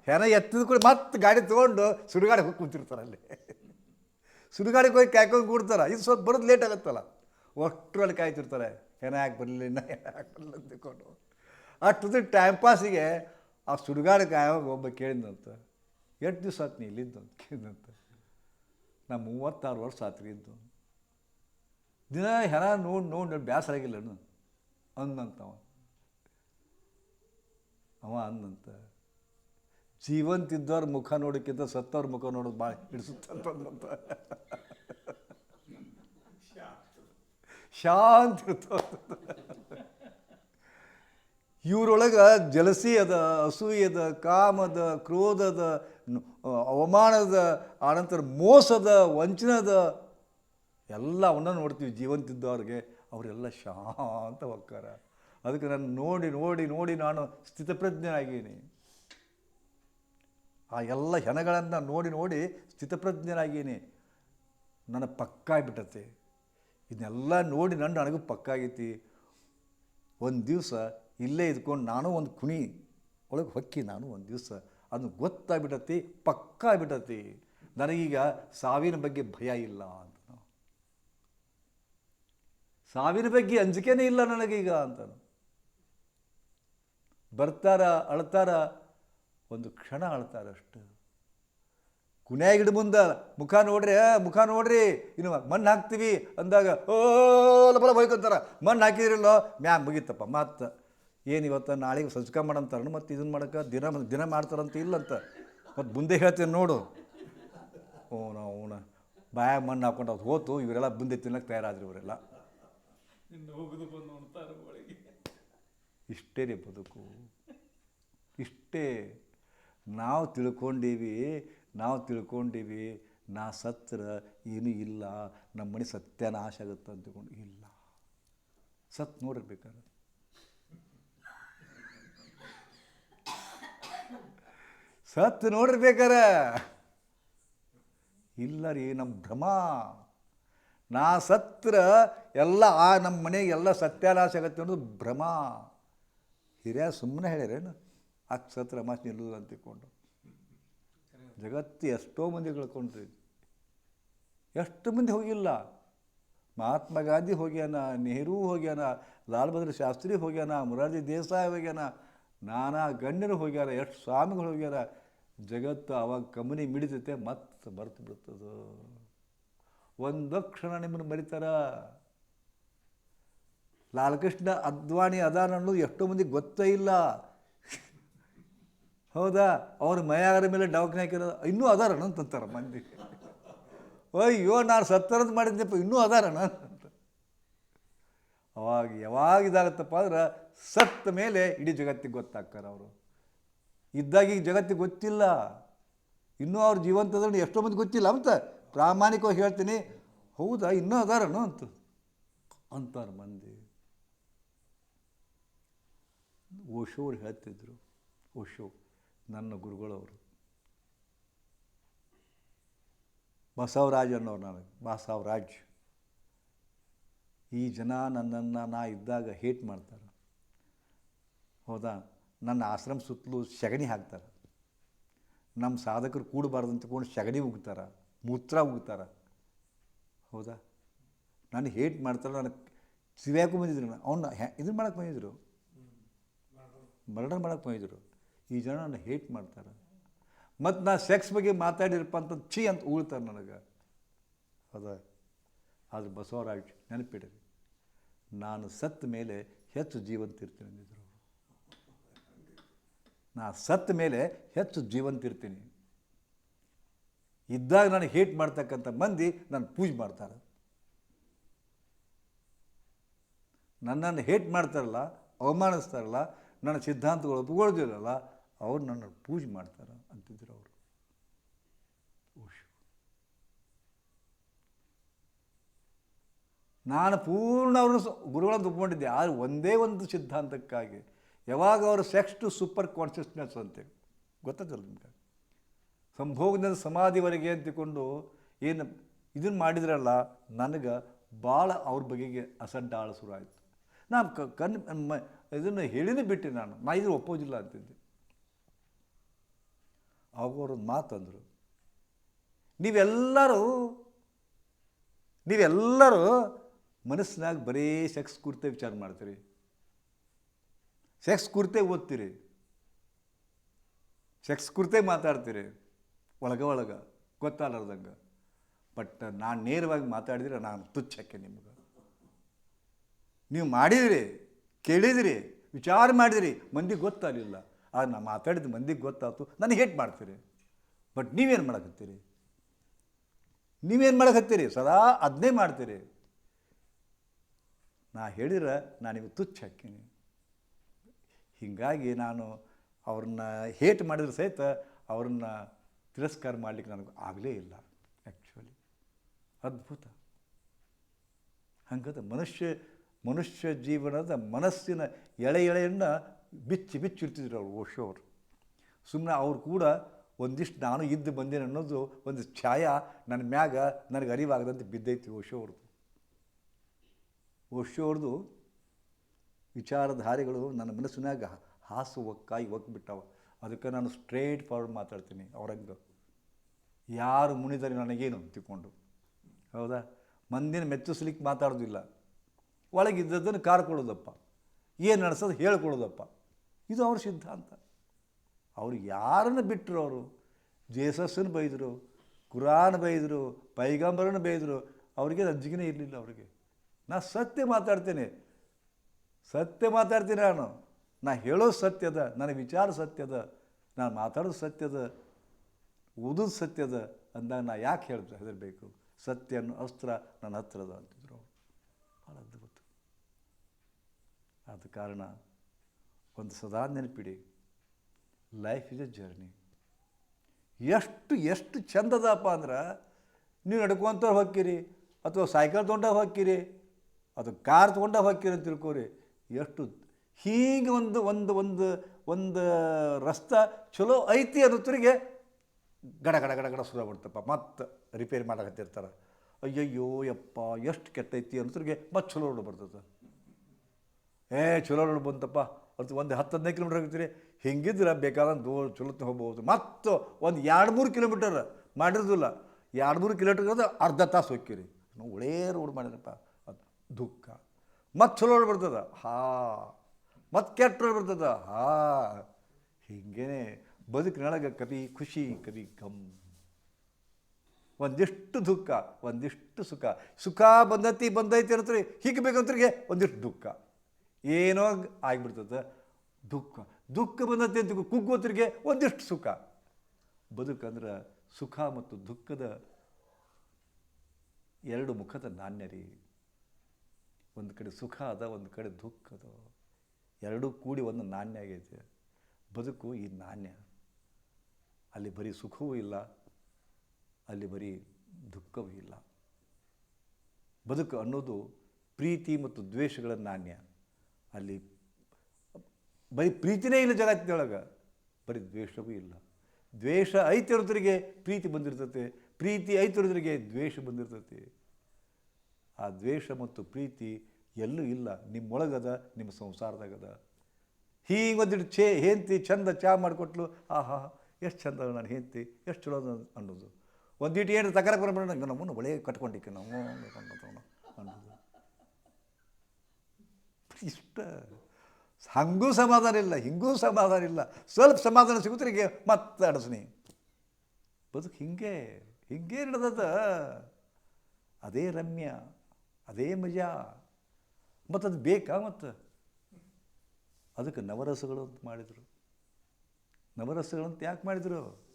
ಹೆಣ ಎತ್ತಿದ ಕೂಡ ಮತ್ತೆ ಗಾಡಿ ತೊಗೊಂಡು ಸುಡುಗಾಡಿಗೆ ಹೋಗಿ ಕೂತಿರ್ತಾರೆ ಅಲ್ಲಿ. ಸುಡುಗಾಡಿಗೆ ಹೋಗಿ ಕಾಯ್ಕೊಂಡು ಕೂಡ್ತಾರೆ. ಇದು ಸ್ವಲ್ಪ ಬರೋದು ಲೇಟ್ ಆಗುತ್ತಲ್ಲ. ಅಷ್ಟರಲ್ಲಿ ಕಾಯ್ತಿರ್ತಾರೆ. ಹೆಣ ಯಾಕೆ ಬರಲಿಲ್ಲ, ಇನ್ನ ಯಾಕೆ ಬರಲಿಲ್ಲ ಅಂತ ತಿಳ್ಕೊಂಡು. ಅಷ್ಟೊತ್ತಿಗೆ ಟೈಮ್ ಪಾಸಿಗೆ ಆ ಸುಡುಗಾಡ ಕಾಯುವಾಗ ಒಬ್ಬ ಕೇಳಿದಂತ ಎಷ್ಟು ದಿವಸ ಆತು ನೀ ಇಲ್ಲಿದ್ದು? ಅಂತ ಕೇಳಿದಂತ ನಾ ಮೂವತ್ತಾರು ವರ್ಷ ಆತ್ರಿ ಇದ್ದು. ದಿನ ಹೆಣ ನೋಡಿ ನೋಡಿ ಬೇಸರ ಅಂದಂತ ಅಂದಂತವ ಅವ ಅಂದಂತ ಜೀವಂತಿದ್ದವ್ರ ಮುಖ ನೋಡೋಕ್ಕಿಂತ ಸತ್ತವ್ರ ಮುಖ ನೋಡೋದು ಭಾಳ ಹಿಡಿಸುತ್ತಂತಂದಂತ ಶಾಂತ ಇರ್ತವಂತ ಇವ್ರೊಳಗೆ ಜಲಸಿ ಅದ ಅಸೂಯದ ಕಾಮದ ಕ್ರೋಧದ ಅವಮಾನದ ಆನಂತರ ಮೋಸದ ವಂಚನದ ಎಲ್ಲ ಅವನ್ನ ನೋಡ್ತೀವಿ ಜೀವಂತಿದ್ದವ್ರಿಗೆ ಅವರೆಲ್ಲ ಶಾಂತ ಹೋಗ್ತಾರ ಅದಕ್ಕೆ ನಾನು ನೋಡಿ ನೋಡಿ ನೋಡಿ ನಾನು ಸ್ಥಿತಪ್ರಜ್ಞನಾಗೀನಿ ಆ ಎಲ್ಲ ಹೆಣಗಳನ್ನು ನೋಡಿ ನೋಡಿ ಸ್ಥಿತಪ್ರಜ್ಞನಾಗೀನಿ ನನ್ನ ಪಕ್ಕ ಆಗ್ಬಿಟ್ಟತೆ. ಇದನ್ನೆಲ್ಲ ನೋಡಿ ನನ್ನ ನನಗೂ ಪಕ್ಕ ಆಗೈತಿ. ಒಂದು ದಿವಸ ಇಲ್ಲೇ ಇದ್ಕೊಂಡು ನಾನು ಒಂದು ಕುಣಿ, ಒಳಗೆ ಹೊಕ್ಕಿ ನಾನು ಒಂದು ದಿವಸ ಅದು ಗೊತ್ತಾಗ್ಬಿಟ್ಟತಿ, ಪಕ್ಕ ಆಗ್ಬಿಟ್ಟತಿ. ನನಗೀಗ ಸಾವಿನ ಬಗ್ಗೆ ಭಯ ಇಲ್ಲ ಅಂತ ಸಾವಿನ ಬಗ್ಗೆ ಅಂಜಿಕೆನೇ ಇಲ್ಲ ನನಗೀಗ ಅಂತಾನು. ಬರ್ತಾರ, ಅಳ್ತಾರ, ಒಂದು ಕ್ಷಣ ಅಳ್ತಾರ ಅಷ್ಟು. ಕುನ್ಯಾಗ ಗಿಡ ಮುಂದೆ ಮುಖ ನೋಡ್ರಿ ಮುಖ ನೋಡ್ರಿ, ಇನ್ನು ಮಣ್ಣು ಹಾಕ್ತೀವಿ ಅಂದಾಗ, ಓ ಲಬಲ ಬೈಕೊಂತಾರ. ಮಣ್ಣು ಹಾಕಿದ್ರಿಲ್ಲೋ, ಮ್ಯಾಗ ಮುಗೀತಪ್ಪ ಮತ್ತೆ ಏನು ಇವತ್ತು ನಾಳೆಗೆ ಸಂಸ್ಕ ಮಾಡಂತಾರ ಮತ್ತು ಇದನ್ನು ಮಾಡಕ್ಕೆ ದಿನ ದಿನ ಮಾಡ್ತಾರಂತ ಇಲ್ಲಂತ. ಮತ್ತು ಮುಂದೆ ಹೇಳ್ತೀನಿ ನೋಡು. ಓನ ಓನ. ಬಾಯ ಮಣ್ಣು ಹಾಕೊಂಡು ಅದು ಹೋತು, ಇವರೆಲ್ಲ ಮುಂದೆ ತಿನ್ನಕ್ಕೆ ತಯಾರಾದ್ರಿ ಇವರೆಲ್ಲ ಇನ್ನು ಹೋಗುದು ಬಂದು ಉಣ್ತಾರೆ ಒಳಗೆ ಇಷ್ಟೇ ರೀ ಬದುಕು. ಇಷ್ಟೇ. ನಾವು ತಿಳ್ಕೊಂಡೀವಿ ನಾವು ತಿಳ್ಕೊಂಡೀವಿ, ನಾ ಸತ್ರ ಏನೂ ಇಲ್ಲ, ನಮ್ಮ ಮನೆ ಸತ್ಯನಾಶ ಆಗುತ್ತೆ ಅಂತ ತಿಳ್ಕೊಂಡು ಇಲ್ಲ. ಸತ್ ನೋಡಿರ್ಬೇಕಾದ್ರೆ ಸತ್ ನೋಡಿರ್ಬೇಕಾರ ಇಲ್ಲ ರೀ, ನಮ್ಮ ಭ್ರಮ. ನಾ ಸತ್ರ ಎಲ್ಲ ಆ ನಮ್ಮ ಮನೆಗೆ ಎಲ್ಲ ಸತ್ಯಾನಾಶ ಆಗತ್ತೆ ಅನ್ನೋದು ಭ್ರಮ. ಹಿರಿಯ ಸುಮ್ಮನೆ ಹೇಳ್ಯಾರೇನು? ಅಕ್ಷತ್ರ ಸತ್ರ ಅಮಾಸ್ ನಿಲ್ಲುದು ಅಂತ ತಿಳ್ಕೊಂಡು ಜಗತ್ತು ಎಷ್ಟೋ ಮಂದಿ ಕಳ್ಕೊಂಡ್ರಿ ಎಷ್ಟು ಮಂದಿ ಹೋಗಿಲ್ಲ. ಮಹಾತ್ಮ ಗಾಂಧಿ ಹೋಗ್ಯಾನ, ನೆಹರು ಹೋಗ್ಯಾನ, ಲಾಲ್ ಬಹದ್ದೂರ್ ಶಾಸ್ತ್ರಿ ಹೋಗ್ಯಾನ, ಮುರಾರ್ಜಿ ದೇಸಾಯಿ ಹೋಗ್ಯಾನ, ನಾನಾ ಗಣ್ಯರು ಹೋಗ್ಯಾರ, ಎಷ್ಟು ಸ್ವಾಮಿಗಳು ಹೋಗ್ಯಾರ. ಜಗತ್ತು ಅವಾಗ ಕಮ್ಮನಿ ಮಿಡಿತೈತೆ ಮತ್ತೆ ಬರ್ತು ಬಿಡ್ತದು. ಒಂದು ಕ್ಷಣ ನಿಮ್ಮನ್ನು ಮರಿತಾರ? ಲಾಲಕೃಷ್ಣ ಅದ್ವಾಣಿ ಅದಾನ ಅನ್ನೋದು ಎಷ್ಟೋ ಮಂದಿಗೆ ಗೊತ್ತೇ ಇಲ್ಲ. ಹೌದಾ? ಅವ್ರ ಮಯಾಗರ ಮೇಲೆ ಡೌಕ್ನ ಹಾಕಿರೋದು ಇನ್ನೂ ಅದಾರಣ ಅಂತಂತಾರೆ ಮಂದಿ. ಅಯ್ಯೋ, ನಾನು ಸತ್ತರದ್ದು ಮಾಡಿದ್ದೆಪ್ಪ ಇನ್ನೂ ಅದಾರಣ ಅಂತ ಅವಾಗ ಯಾವಾಗ ಇದಾಗತ್ತಪ್ಪ ಅಂದ್ರೆ ಸತ್ತ ಮೇಲೆ ಇಡೀ ಜಗತ್ತಿಗೆ ಗೊತ್ತಾಗ್ತಾರೆ ಅವರು. ಇದ್ದಾಗ ಈಗ ಜಗತ್ತಿಗೆ ಗೊತ್ತಿಲ್ಲ. ಇನ್ನೂ ಅವ್ರ ಜೀವಂತದಲ್ಲಿ ಎಷ್ಟೋ ಮಂದಿ ಗೊತ್ತಿಲ್ಲ. ಅಂತ ಪ್ರಾಮಾಣಿಕವಾಗಿ ಹೇಳ್ತೀನಿ. ಹೌದಾ, ಇನ್ನೂ ಅದಾರಣ ಅಂತ ಅಂತಾರೆ ಮಂದಿ. ಓಶೋರು ಹೇಳ್ತಿದ್ರು, ಓಶೋ, ನನ್ನ ಗುರುಗಳವರು. ಬಸವರಾಜ್ ಅನ್ನೋರು ನನಗೆ, ಬಸವರಾಜ್. ಈ ಜನ ನನ್ನನ್ನು ನಾ ಇದ್ದಾಗ ಹೇಟ್ ಮಾಡ್ತಾರೆ. ಹೌದಾ? ನನ್ನ ಆಶ್ರಮ ಸುತ್ತಲೂ ಸಗಣಿ ಹಾಕ್ತಾರೆ. ನಮ್ಮ ಸಾಧಕರು ಕೂಡಬಾರ್ದು ಅಂತ ತಗೊಂಡು ಸಗಣಿ ಉಗ್ತಾರೆ, ಮೂತ್ರ ಉಗ್ತಾರೆ. ಹೌದಾ? ನಾನು ಹೇಟ್ ಮಾಡ್ತಾರೆ ನನಗೆ ಸಿವ್ಯಾಕು ಬಂದಿದ್ರು. ಅವನ್ನ ಹ್ಯಾ ಇದನ್ನು ಮಾಡಕ್ಕೆ ಬಂದಿದ್ರು. ಮರ್ಡರ್ ಮಾಡಕ್ಕೆ ಬಂದಿದ್ರು. ಈ ಜನ ನನ್ನ ಹೇಟ್ ಮಾಡ್ತಾರೆ. ಮತ್ತು ನಾ ಸೆಕ್ಸ್ ಬಗ್ಗೆ ಮಾತಾಡಿರಪ್ಪ ಅಂತ ಛೀ ಅಂತ ಉಳ್ತಾರೆ ನನಗೆ. ಹೌದಾ ಆದ್ರೆ ಬಸವರಾಜ್ ನೆನಪಿಡಿರಿ ನಾನು ಸತ್ತ ಮೇಲೆ ಹೆಚ್ಚು ಜೀವಂತ ಇರ್ತೀನಿ ಅಂದಿದ್ರು ನಾ ಸತ್ತ ಮೇಲೆ ಹೆಚ್ಚು ಜೀವಂತ ಇರ್ತೀನಿ. ಇದ್ದಾಗ ನಾನು ಹೇಟ್ ಮಾಡ್ತಕ್ಕಂಥ ಮಂದಿ ನಾನು ಪೂಜೆ ಮಾಡ್ತಾರೆ. ನನ್ನನ್ನು ಹೇಟ್ ಮಾಡ್ತಾರಲ್ಲ, ಅವಮಾನಿಸ್ತಾರಲ್ಲ ನನ್ನ ಸಿದ್ಧಾಂತಗಳು ಒಪ್ಕೊಳ್ಳೋದಿರಲ್ಲ ಅವ್ರು ನನ್ನ ಪೂಜೆ ಮಾಡ್ತಾರೆ ಅಂತಿದ್ರು ಅವರು. ನಾನು ಪೂರ್ಣ ಅವರು ಗುರುಗಳನ್ನು ಒಪ್ಕೊಂಡಿದ್ದೆ, ಆದರೆ ಒಂದೇ ಒಂದು ಸಿದ್ಧಾಂತಕ್ಕಾಗಿ. ಯಾವಾಗ ಅವರು ಸೆಕ್ಸ್ ಟು ಸೂಪರ್ ಕಾನ್ಷಿಯಸ್ನೆಸ್ ಅಂತೇಳಿ ಗೊತ್ತಾಗಲ್ಲ ನಿಮ್ಗೆ? ಸಂಭೋಗದಿಂದ ಸಮಾಧಿವರೆಗೆ ಅಂತಿಕೊಂಡು ಏನು ಇದನ್ನು ಮಾಡಿದ್ರಲ್ಲ, ನನಗೆ ಭಾಳ ಅವ್ರ ಬಗೆಗೆ ಅಸಡ್ಡಾಳ ಶುರು ಆಯಿತು. ನಾನು ಕಣ್ಣು ಇದನ್ನು ಹೇಳಿನೇ ಬಿಟ್ಟೆ ನಾನು. ನಾ ಇದ್ರೆ ಒಪ್ಪೋದಿಲ್ಲ ಅಂತಿದ್ದೆ. ಅವರೊಂದು ಮಾತಂದರು. ನೀವೆಲ್ಲರೂ ನೀವೆಲ್ಲರೂ ಮನಸ್ಸಿನಾಗ ಬರೀ ಸೆಕ್ಸ್ ಕುರಿತೆ ವಿಚಾರ ಮಾಡ್ತೀರಿ. ಸೆಕ್ಸ್ ಕುರಿತೆ ಓದ್ತೀರಿ. ಸೆಕ್ಸ್ ಕುರಿತೆ ಮಾತಾಡ್ತೀರಿ. ಒಳಗ ಒಳಗ, ಗೊತ್ತಾಗಲಾರ್ದಂಗೆ. ಬಟ್ ನಾನು ನೇರವಾಗಿ ಮಾತಾಡಿದ್ರೆ ನಾನು ತುಚ್ಚಕ್ಕೆ ನಿಮ್ಗೆ. ನೀವು ಮಾಡಿದಿರಿ. ಕೇಳಿದಿರಿ, ವಿಚಾರ ಮಾಡಿದಿರಿ, ಮಂದಿಗೆ ಗೊತ್ತಾಗಲಿಲ್ಲ. ಆದ್ರೆ ನಾನು ಮಾತಾಡಿದ ಮಂದಿಗೆ ಗೊತ್ತಾಯ್ತು ನನಗೆ ಹೇಟ್ ಮಾಡ್ತೀರಿ. ಬಟ್ ನೀವೇನು ಮಾಡಕತ್ತೀರಿ? ನೀವೇನು ಮಾಡಕತ್ತೀರಿ? ಸದಾ ಅದನ್ನೇ ಮಾಡ್ತೀರಿ. ನಾ ಹೇಳಿದ್ರೆ ನಾನು ನಿಮಗೆ ತುಚ್ಚ ಹಾಕೀನಿ ಹೀಗಾಗಿ ನಾನು ಅವ್ರನ್ನ ಹೇಟ್ ಮಾಡಿದ್ರೆ ಸಹಿತ ಅವ್ರನ್ನ ತಿರಸ್ಕಾರ ಮಾಡಲಿಕ್ಕೆ ನನಗೆ ಆಗಲೇ ಇಲ್ಲ ಆ್ಯಕ್ಚುಲಿ ಅದ್ಭುತ. ಹಂಗದ ಮನುಷ್ಯ ಮನುಷ್ಯ ಜೀವನದ ಮನಸ್ಸಿನ ಎಳೆ ಎಳೆಯನ್ನು ಬಿಚ್ಚಿ ಬಿಚ್ಚಿಡ್ತಿದ್ರು ಅವರು ಓಶೋ ಅವರು. ಸುಮ್ಮನೆ ಅವ್ರು ಕೂಡ ಒಂದಿಷ್ಟು ನಾನು ಇದ್ದು ಬಂದೇನೆ ಅನ್ನೋದು ಒಂದು ಛಾಯ ನನ್ನ ಮ್ಯಾಗ ನನಗೆ ಅರಿವಾಗದಂತೆ ಬಿದ್ದೈತಿ ಓಶೋ ಅವ್ರದ್ದು ಓಶೋ ಅವ್ರದ್ದು ವಿಚಾರಧಾರೆಗಳು ನನ್ನ ಮನಸ್ಸಿನಾಗ ಹಾಸು ಒಕ್ಕಾಗಿ ಒಕ್ಬಿಟ್ಟವ ಅದಕ್ಕೆ ನಾನು ಸ್ಟ್ರೇಟ್ ಫಾರ್ವರ್ಡ್ ಮಾತಾಡ್ತೀನಿ ಅವ್ರಂಗೆ ಯಾರು ಮುನಿದರೆ ನನಗೇನು ತಿಳ್ಕೊಂಡು ಹೌದಾ? ಮಂದಿನ ಮೆಚ್ಚಿಸ್ಲಿಕ್ಕೆ ಮಾತಾಡೋದಿಲ್ಲ. ಒಳಗಿದ್ದದನ್ನು ಕಾರ್ಕೊಳ್ಳೋದಪ್ಪ ಏನು ನಡೆಸೋದು ಹೇಳ್ಕೊಳ್ಳೋದಪ್ಪ. ಇದು ಅವ್ರ ಸಿದ್ಧಾಂತ. ಅವರು ಯಾರನ್ನು ಬಿಟ್ಟರು ಅವರು? ಜೇಸಸ್ಸನ್ನು ಬೈದರು, ಕುರಾನ್ ಬೈದರು, ಪೈಗಂಬರನ್ನು ಬೈದರು. ಅವ್ರಿಗೆ ಅಜ್ಜಿಗೆನೇ ಇರಲಿಲ್ಲ ಅವ್ರಿಗೆ. ನಾ ಸತ್ಯ ಮಾತಾಡ್ತೇನೆ. ಸತ್ಯ ಮಾತಾಡ್ತೀನಿ ನಾನು? ನಾ ಹೇಳೋದು ಸತ್ಯದ ನನ್ನ ವಿಚಾರ ಸತ್ಯದ ನಾನು ಮಾತಾಡೋದು ಸತ್ಯದ, ಓದೋದು ಸತ್ಯದ ಅಂದಾಗ ನಾ ಯಾಕೆ ಹೇಳ್ತಾ ಹೆದರಬೇಕು? ಸತ್ಯ ಅನ್ನೋ ಅಸ್ತ್ರ ನನ್ನ ಹತ್ರದ ಅಂತಿದ್ರು ಅವರು ಭಾಳ ಅದ್ಭುತ ಆದ ಕಾರಣ ಒಂದು ಸದಾ ನೆನಪಿಡಿ ಲೈಫ್ ಇಸ್ ಎ ಜರ್ನಿ ಎಷ್ಟು ಎಷ್ಟು ಚಂದದಪ್ಪ ಅಂದ್ರೆ ನೀವು ನಡ್ಕೊಂತ ಹೋಗ್ಕಿರಿ ಅಥವಾ ಸೈಕಲ್ ತೊಗೊಂಡಾಗ ಹೋಗ್ಕಿರಿ ಅಥವಾ ಕಾರ್ ತೊಗೊಂಡಾಗ ಹೋಗ್ಕಿರಿ ಅಂತ ತಿಳ್ಕೊರಿ. ಎಷ್ಟು ಹೀಗೆ ಒಂದು ಒಂದು ಒಂದು ಒಂದು ರಸ್ತೆ ಚಲೋ ಐತಿ ಅನ್ನೋತ್ರಿಗೆ ಗಡ ಗಡ ಗಡ ಗಡ ಶುರು ಬಿಡ್ತಪ್ಪ ಮತ್ತೆ ರಿಪೇರಿ ಮಾಡಕತ್ತಿರ್ತಾರೆ. ಅಯ್ಯಯ್ಯೋ ಯಪ್ಪ, ಎಷ್ಟು ಕೆಟ್ಟೈತಿ ಅನ್ನೋತ್ರಿಗೆ ಮತ್ತೆ ಚಲೋ ಬರ್ತದೆ. ಏ, ಚಲೋ ರೋಡ್ ಬಂತಪ್ಪ. ಅದು ಒಂದು ಹತ್ತು ಹದಿನೈದು ಕಿಲೋಮೀಟ್ರ್ ಹೋಗ್ತೀರಿ. ಹಿಂಗಿದ್ರೆ ಬೇಕಾದ ದೂರ ಚಲೋತ್ನ ಹೋಗ್ಬೋದು. ಮತ್ತು ಒಂದು ಎರಡು ಮೂರು ಕಿಲೋಮೀಟರ್ ಮಾಡಿರೋದಿಲ್ಲ. ಎರಡು ಮೂರು ಕಿಲೋಮೀಟರ್ ಅದು ಅರ್ಧ ತಾಸು ಹೋಗ್ತೀರಿ. ನಾವು ಒಳ್ಳೆ ರೋಡ್ ಮಾಡಿದ್ರಪ್ಪ. ಅದು ದುಃಖ. ಮತ್ತು ಚಲೋ ರೋಡ್ ಬರ್ತದ? ಹಾ. ಮತ್ತು ಕೆಟ್ಟ ರೋಡ್ ಬರ್ತದೆ? ಹಾ. ಹಿಂಗೇ ಬದುಕಿನೊಳಗೆ ಕವಿ ಖುಷಿ ಕವಿ ಗಮ್ ಒಂದಿಷ್ಟು ದುಃಖ, ಒಂದಿಷ್ಟು ಸುಖ. ಸುಖ ಬಂದತಿ, ಬಂದೈತಿ ಅನ್ನತ್ರಿ ಹೀಗೆ ಬೇಕಂತ್ರಿಗೆ ಒಂದಿಷ್ಟು ದುಃಖ. ಏನೋ ಆಗಿಬಿಡ್ತದೆ. ದುಃಖ. ದುಃಖ ಬಂದಂತೆ ಕುಗ್ಗೋತ್ರಿಗೆ ಒಂದಿಷ್ಟು ಸುಖ. ಬದುಕಂದ್ರೆ ಸುಖ ಮತ್ತು ದುಃಖದ ಎರಡು ಮುಖದ ನಾಣ್ಯ ರೀ. ಒಂದು ಕಡೆ ಸುಖ ಅದ, ಒಂದು ಕಡೆ ದುಃಖ ಅದ. ಎರಡೂ ಕೂಡಿ ಒಂದು ನಾಣ್ಯ ಆಗೈತೆ. ಬದುಕು ಈ ನಾಣ್ಯ. ಅಲ್ಲಿ ಬರೀ ಸುಖವೂ ಇಲ್ಲ, ಅಲ್ಲಿ ಬರೀ ದುಃಖವೂ ಇಲ್ಲ. ಬದುಕು ಅನ್ನೋದು ಪ್ರೀತಿ ಮತ್ತು ದ್ವೇಷಗಳ ನಾಣ್ಯ. ಅಲ್ಲಿ ಬರೀ ಪ್ರೀತಿನೇ ಇಲ್ಲ ಜಗತ್ತಿನೊಳಗೆ ಬರೀ ದ್ವೇಷವೂ ಇಲ್ಲ. ದ್ವೇಷ ಐತಿರೋದ್ರಿಗೆ ಪ್ರೀತಿ ಬಂದಿರ್ತತೆ ಪ್ರೀತಿ ಐತಿರೋದ್ರಿಗೆ ದ್ವೇಷ ಬಂದಿರ್ತತೆ ಆ ದ್ವೇಷ ಮತ್ತು ಪ್ರೀತಿ ಎಲ್ಲೂ ಇಲ್ಲ. ನಿಮ್ಮೊಳಗದ, ನಿಮ್ಮ ಸಂಸಾರದಾಗದ. ಹೀಗೆ ಒಂದಿಟ್ಟು ಛೇ ಹೆಂತಿ ಚಂದ ಚಾ ಮಾಡಿಕೊಟ್ಲು, ಆಹಾ, ಎಷ್ಟು ಚಂದ ನಾನು ಹೇಂತಿ ಎಷ್ಟು ಚಲೋ ಅನ್ನೋದು. ಒಂದಿಟ್ಟು ಏನು ತಕರ ನಂಗೆ ನಮ್ಮನ್ನು ಒಳ್ಳೆ ಕಟ್ಕೊಂಡಿಕ್ಕೆ ನಾವು ಅನ್ನೋದು. ಇಷ್ಟ. ಹಂಗೂ ಸಮಾಧಾನ ಇಲ್ಲ, ಹಿಂಗೂ ಸಮಾಧಾನ ಇಲ್ಲ. ಸ್ವಲ್ಪ ಸಮಾಧಾನ ಸಿಗುತ್ತೆ ಮತ್ತೆ ಅಡಸ್ನಿ ಬದುಕು ಹಿಂಗೆ ಹಿಂಗೆ ನಡೆದದ. ಅದೇ ರಮ್ಯ, ಅದೇ ಮಜಾ. ಮತ್ತು ಅದು ಬೇಕಾ ಮತ್ತು? ಅದಕ್ಕೆ ನವರಸಗಳು ಅಂತ ಮಾಡಿದರು. ನವರಸಗಳು ಅಂತ ಯಾಕೆ ಮಾಡಿದರು?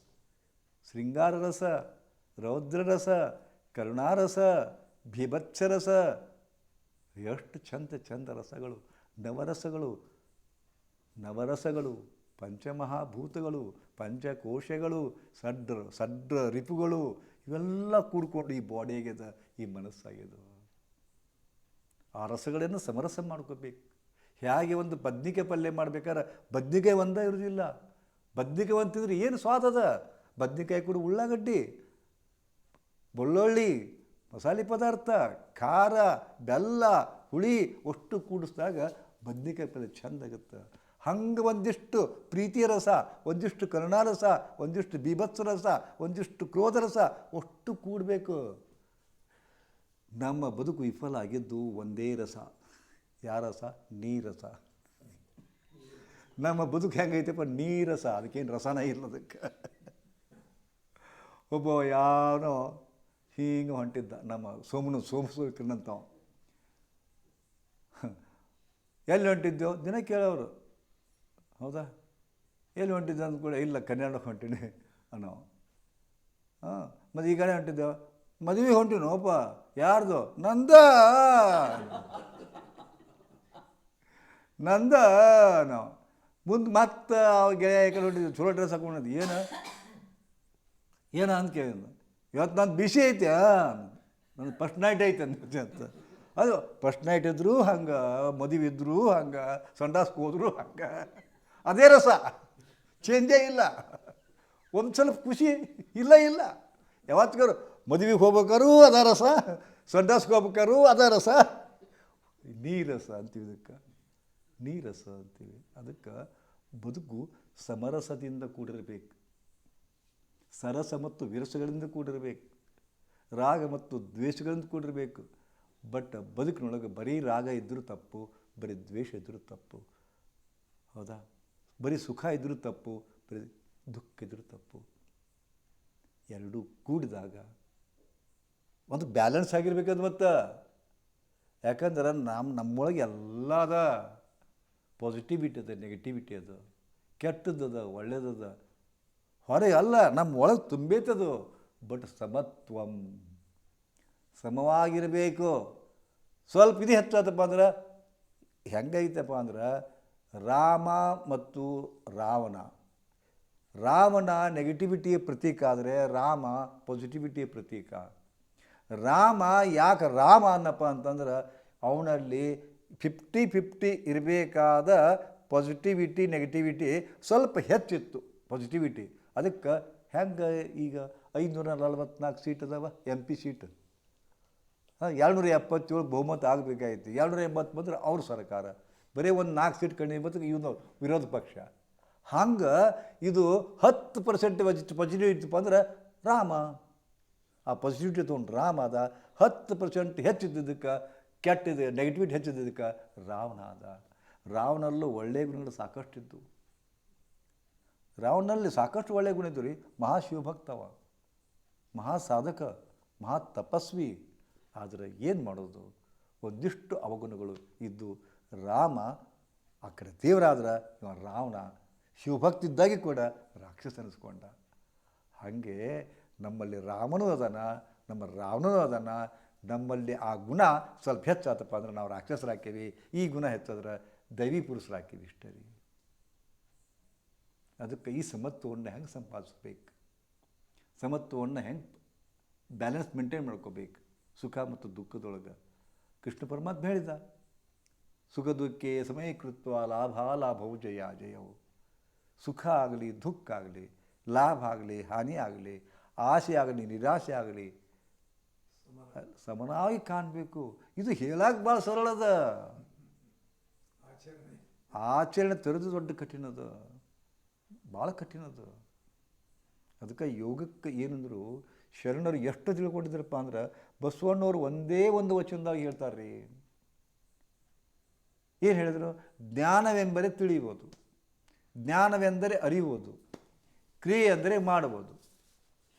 ಶೃಂಗಾರ ರಸ ರೌದ್ರ ರಸ ಕರುಣಾರಸ, ಭೀಭತ್ಸರಸ ಎಷ್ಟು ಚಂದ ಚಂದ ರಸಗಳು, ನವರಸಗಳು ನವರಸಗಳು, ಪಂಚಮಹಾಭೂತಗಳು, ಪಂಚಕೋಶಗಳು, ಸಡ್ರ ಸಡ್ರ ರಿಪುಗಳು ಇವೆಲ್ಲ ಕೂಡ್ಕೊಂಡು ಈ ಬಾಡಿ ಆಗ್ಯದ ಈ ಮನಸ್ಸಾಗ್ಯದ. ಆ ರಸಗಳನ್ನು ಸಮರಸ ಮಾಡ್ಕೋಬೇಕು. ಹೇಗೆ ಒಂದು ಬದ್ನಿಕೆ ಪಲ್ಯ ಮಾಡ್ಬೇಕಾದ್ರೆ ಬದ್ನಿಕೆ ಒಂದೇ ಇರೋದಿಲ್ಲ. ಬದ್ನಿಕೆ ಒಂತಿದ್ರೆ ಏನು ಸ್ವಾದದ? ಬದ್ನಿಕಾಯಿ ಕೂಡ ಉಳ್ಳಾಗಡ್ಡಿ, ಬೆಳ್ಳುಳ್ಳಿ ಮಸಾಲೆ ಪದಾರ್ಥ, ಖಾರ, ಬೆಲ್ಲ, ಹುಳಿ ಅಷ್ಟು ಕೂಡಿಸಿದಾಗ ಬದ್ನಿಕಾಯಿ ಪಲ್ಯ ಚೆಂದ ಆಗುತ್ತೆ. ಹಂಗೆ ಒಂದಿಷ್ಟು ಪ್ರೀತಿಯ ರಸ, ಒಂದಿಷ್ಟು ಕರುಣಾರಸ ಒಂದಿಷ್ಟು ಬೀಭತ್ಸ ರಸ, ಒಂದಿಷ್ಟು ಕ್ರೋಧ ರಸ ಅಷ್ಟು ಕೂಡಬೇಕು. ನಮ್ಮ ಬದುಕು ವಿಫಲ ಆಗಿದ್ದು ಒಂದೇ ರಸ. ಯಾರಸ ನೀರಸ ನಮ್ಮ ಬದುಕು ಹೆಂಗೈತಪ್ಪ? ನೀರಸ ಅದಕ್ಕೇನು ರಸನೇ ಇಲ್ಲ ಅದಕ್ಕೆ ಒಬ್ಬ ಯಾವನೋ ಹೀಗೆ ಹೊಂಟಿದ್ದ ನಮ್ಮ ಸೋಮನು ಸೋಮಸುಕನಂತವ ಎಲ್ಲಿ ಹೊಂಟಿದ್ದೆವು ದಿನ ಕೇಳೋರು. ಹೌದಾ? ಎಲ್ಲಿ ಹೊಂಟಿದ್ದೆ ಅಂದ ಕೂಡ ಇಲ್ಲ ಕನ್ನಡಕ್ಕೆ ಹೊಂಟಿನಿ ಅನ್ನೋ. ಹಾಂ, ಮತ್ತು ಈ ಕಡೆ ಹೊಂಟಿದ್ದೆವು ಮದುವೆ ಹೊಂಟಿನೋಪ್ಪ ಯಾರ್ದು? ನಂದ! ನಂದ! ನಾವು ಮುಂದೆ ಮತ್ತೆ ಗೆಳೆಯ ಕಡೆ ಹೊಂಟಿದ್ದೆ ಚಲೋ ಡ್ರೆಸ್ ಹಾಕೊಂಡಿದ್ದು ಏನು? ಏನು ಅಂತ ಕೇಳಿದ ಇವತ್ತು ನಾನು ಬಿಸಿ ಐತೆ ನನ್ನ ಫಸ್ಟ್ ನೈಟ್ ಐತೆ ಅಂತ. ಅದು ಫಸ್ಟ್ ನೈಟ್ ಇದ್ದರೂ ಹಂಗೆ, ಮದುವೆ ಇದ್ದರೂ ಹಂಗೆ ಸಂಡಾಸ್ಗೆ ಹೋದ್ರು ಹಂಗೆ. ಅದೇ ರಸ ಚೇಂಜೇ ಇಲ್ಲ. ಒಂದು ಸ್ವಲ್ಪ ಖುಷಿ ಇಲ್ಲ ಇಲ್ಲ. ಯಾವತ್ತಿಗಾರು ಮದುವೆಗೆ ಹೋಗ್ಬೇಕಾರು ಅದ ರಸ ಸಂಡಾಸ್ಗೆ ಹೋಗ್ಬೇಕಾರು ಅದ ರಸ. ನೀರಸ ಅಂತೀವಿ ಇದಕ್ಕೆ. ನೀರಸ ಅಂತೀವಿ. ಅದಕ್ಕೆ ಬದುಕು ಸಮರಸದಿಂದ ಕೂಡಿರಬೇಕು. ಸರಸ ಮತ್ತು ವಿರಸಗಳಿಂದ ಕೂಡಿರಬೇಕು. ರಾಗ ಮತ್ತು ದ್ವೇಷಗಳಿಂದ ಕೂಡಿರಬೇಕು. ಬಟ್ ಬದುಕಿನೊಳಗೆ ಬರೀ ರಾಗ ಇದ್ದರೂ ತಪ್ಪು, ಬರೀ ದ್ವೇಷ ಇದ್ದರೂ ತಪ್ಪು. ಹೌದಾ? ಬರೀ ಸುಖ ಇದ್ದರೂ ತಪ್ಪು, ಬರೀ ದುಃಖ ಇದ್ದರೂ ತಪ್ಪು. ಎರಡೂ ಕೂಡಿದಾಗ ಒಂದು ಬ್ಯಾಲೆನ್ಸ್ ಆಗಿರ್ಬೇಕದು ಮತ್ತು. ಯಾಕಂದ್ರೆ ನಮ್ಮ ನಮ್ಮೊಳಗೆ ಎಲ್ಲ ಅದ ಪಾಸಿಟಿವಿಟಿ ಅದ ನೆಗೆಟಿವಿಟಿ ಅದ. ಕೆಟ್ಟದ್ದದ, ಒಳ್ಳೇದದ ಹೊರಗೆ ಅಲ್ಲ ನಮ್ಮ ಒಳಗೆ ತುಂಬೈತದು. ಬಟ್ ಸಮತ್ವಂ. ಸಮವಾಗಿರಬೇಕು. ಸ್ವಲ್ಪ ಇದು ಹೆಚ್ಚಾತಪ್ಪ ಅಂದ್ರೆ, ಹೆಂಗೈತಪ್ಪ ಅಂದ್ರೆ, ರಾಮ ಮತ್ತು ರಾವಣ. ರಾವಣ ನೆಗೆಟಿವಿಟಿಯ ಪ್ರತೀಕ ಆದರೆ, ರಾಮ ಪಾಸಿಟಿವಿಟಿಯ ಪ್ರತೀಕ. ರಾಮ ಯಾಕೆ ರಾಮ ಅನ್ನಪ್ಪ ಅಂತಂದ್ರೆ, ಅವನಲ್ಲಿ ಫಿಫ್ಟಿ ಫಿಫ್ಟಿ ಇರಬೇಕಾದ ಪಾಸಿಟಿವಿಟಿ ನೆಗೆಟಿವಿಟಿ ಸ್ವಲ್ಪ ಹೆಚ್ಚಿತ್ತು. ಪಾಸಿಟಿವಿಟಿ ಅದಕ್ಕೆ ಹೆಂಗೆ ಈಗ ಐದುನೂರ ನಲ್ವತ್ನಾಲ್ಕು ಸೀಟ್ ಅದಾವ? M P seat. ಹಾಂ ಎರಡುನೂರ ಎಪ್ಪತ್ತೇಳು ಬಹುಮತ ಆಗಬೇಕಾಗಿತ್ತು. ಎರಡುನೂರ ಎಂಬತ್ತು ಬಂದ್ರೆ ಅವ್ರ ಸರ್ಕಾರ. ಬರೀ ಒಂದು ನಾಲ್ಕು ಸೀಟ್ ಕಡಿಮೆ ಬಂದ್ರೆ ಇವನು ವಿರೋಧ ಪಕ್ಷ. ಹಂಗೆ ಇದು ಹತ್ತು ಪರ್ಸೆಂಟ್ ಪಾಸಿಟಿವ್ ಇತ್ತಪ್ಪ ಅಂದ್ರೆ ರಾಮ. ಆ ಪಾಸಿಟಿವಿಟಿ ತೊಗೊಂಡು ರಾಮ ಅದ ಹತ್ತು ಪರ್ಸೆಂಟ್ ಹೆಚ್ಚಿದ್ದಕ್ಕೆ ಕೆಟ್ಟಿದೆ ನೆಗೆಟಿವಿಟಿ ಹೆಚ್ಚಿದ್ದಕ್ಕೆ ರಾವಣ ಅದ ರಾವಣಲ್ಲೂ ಒಳ್ಳೆಯ ಗುಣಗಳು ಸಾಕಷ್ಟಿದ್ದು ರಾವಣನಲ್ಲಿ ಸಾಕಷ್ಟು ಒಳ್ಳೆಯ ಗುಣ ಇದ್ದು ರೀ, ಮಹಾಶಿವಭಕ್ತವ ಮಹಾ ಸಾಧಕ ಮಹಾ ತಪಸ್ವಿ ಆದರೆ ಏನು ಮಾಡೋದು? ಒಂದಿಷ್ಟು ಅವಗುಣಗಳು ಇದ್ದು ರಾಮ, ಆ ಕಡೆ ದೇವರಾದ್ರೆ, ಇವ ರಾವಣ ಶಿವಭಕ್ತಿ ಇದ್ದಾಗೆ ಕೂಡ ರಾಕ್ಷಸ ಅನಿಸ್ಕೊಂಡ ಹಾಗೆ ನಮ್ಮಲ್ಲಿ ರಾಮನೂ ಅದಾನ, ನಮ್ಮ ರಾವಣನೂ ಅದಾನ, ನಮ್ಮಲ್ಲಿ ಆ ಗುಣ ಸ್ವಲ್ಪ ಹೆಚ್ಚಾತಪ್ಪ ಅಂದ್ರೆ ನಾವು ರಾಕ್ಷಸರಾಕೀವಿ ಈ ಗುಣ ಹೆಚ್ಚಾದ್ರೆ ದೈವಿ ಪುರುಷರಾಕೀವಿ ಇಷ್ಟೇ ರೀ. ಅದಕ್ಕೆ ಈ ಸಮತ್ವವನ್ನು ಹೆಂಗೆ ಸಂಪಾದಿಸ್ಬೇಕು? ಸಮತ್ವವನ್ನು ಹೆಂಗೆ ಬ್ಯಾಲೆನ್ಸ್ ಮೇಂಟೈನ್ ಮಾಡ್ಕೋಬೇಕು? ಸುಖ ಮತ್ತು ದುಃಖದೊಳಗೆ? ಕೃಷ್ಣ ಪರಮಾತ್ಮ ಹೇಳಿದ, ಸುಖ ದುಃಖೇ ಸಮಯಕೃತ್ವ ಲಾಭ ಲಾಭವು ಜಯ ಜಯವು. ಸುಖ ಆಗಲಿ, ದುಃಖ ಆಗಲಿ, ಲಾಭ ಆಗಲಿ, ಹಾನಿ ಆಗಲಿ, ಆಸೆ ಆಗಲಿ, ನಿರಾಸೆ ಆಗಲಿ, ಸಮನಾಗಿ ಕಾಣಬೇಕು. ಇದು ಹೇಳಕ್ಕೆ ಭಾಳ ಸರಳದ. ಆಚರಣೆ ತೆರೆದು ದೊಡ್ಡ ಕಠಿಣದ. ಭಾಳ ಕಠಿಣದ. ಅದಕ್ಕೆ ಯೋಗಕ್ಕೆ ಏನಂದ್ರು ಶರಣರು ಎಷ್ಟು ತಿಳ್ಕೊಂಡಿದ್ರಪ್ಪ ಅಂದ್ರೆ ಬಸವಣ್ಣವ್ರು ಒಂದೇ ಒಂದು ವಚನದಾಗ ಹೇಳ್ತಾರೆ ರೀ ಏನು ಹೇಳಿದ್ರು? ಜ್ಞಾನವೆಂಬರೆ ತಿಳಿಯಬಹುದು ಜ್ಞಾನವೆಂದರೆ ಅರಿಯುವುದು. ಕ್ರಿಯೆ ಅಂದರೆ ಮಾಡ್ಬೋದು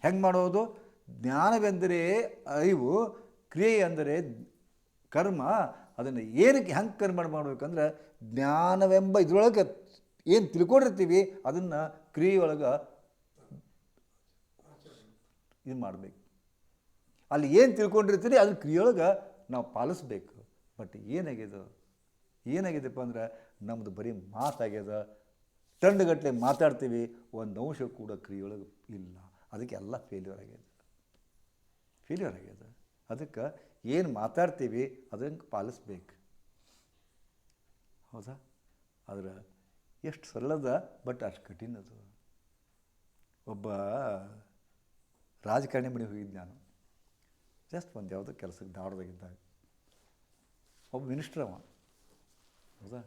ಹೆಂಗೆ ಮಾಡೋದು ಜ್ಞಾನವೆಂದರೆ ಅರಿವು, ಕ್ರಿಯೆ ಅಂದರೆ ಕರ್ಮ. ಅದನ್ನು ಏನಕ್ಕೆ ಹೆಂಗೆ ಕರ್ಮ ಮಾಡಬೇಕಂದ್ರೆ ಜ್ಞಾನವೆಂಬ ಇದ್ರೊಳಗೆ ಏನು ತಿಳ್ಕೊಂಡಿರ್ತೀವಿ, ಅದನ್ನು ಕ್ರಿಯೆಯೊಳಗೆ ಇದು ಮಾಡಬೇಕು. ಅಲ್ಲಿ ಏನು ತಿಳ್ಕೊಂಡಿರ್ತೀರಿ ಅದನ್ನ ಕ್ರಿಯೊಳಗೆ ನಾವು ಪಾಲಿಸ್ಬೇಕು. ಬಟ್ ಏನಾಗಿದೆ ಏನಾಗಿದೆಪ್ಪ ಅಂದ್ರೆ ನಮ್ಮದು ಬರೀ ಮಾತಾಗ್ಯದ. ಟಂಡುಗಟ್ಟಲೆ ಮಾತಾಡ್ತೀವಿ, ಒಂದು ಅಂಶ ಕೂಡ ಕ್ರಿಯೊಳಗೆ ಇಲ್ಲ. ಅದಕ್ಕೆ ಎಲ್ಲ ಫೇಲ್ಯೂರ್ ಆಗ್ಯದ. ಫೇಲ್ಯೂರ್ ಆಗ್ಯದ. ಅದಕ್ಕೆ ಏನು ಮಾತಾಡ್ತೀವಿ, ಅದನ್ನು ಪಾಲಿಸ್ಬೇಕು. ಹೌದಾ? ಆದ್ರೆ ಎಷ್ಟು ಸರಳದ ಬಟ್ ಅಷ್ಟು ಕಠಿಣ ಅದು. ಒಬ್ಬ ರಾಜಕಾರಣಿ ಮನೆ ಹೋಗಿದ್ದು ನಾನು. ಜಸ್ಟ್ ಒಂದು ಯಾವುದೋ ಕೆಲಸಕ್ಕೆ ಧಾರವಾಡದಾಗಿದ್ದಾಗ. ಒಬ್ಬ ಮಿನಿಸ್ಟ್ರ್ ಅವ. ಹೌದಾ?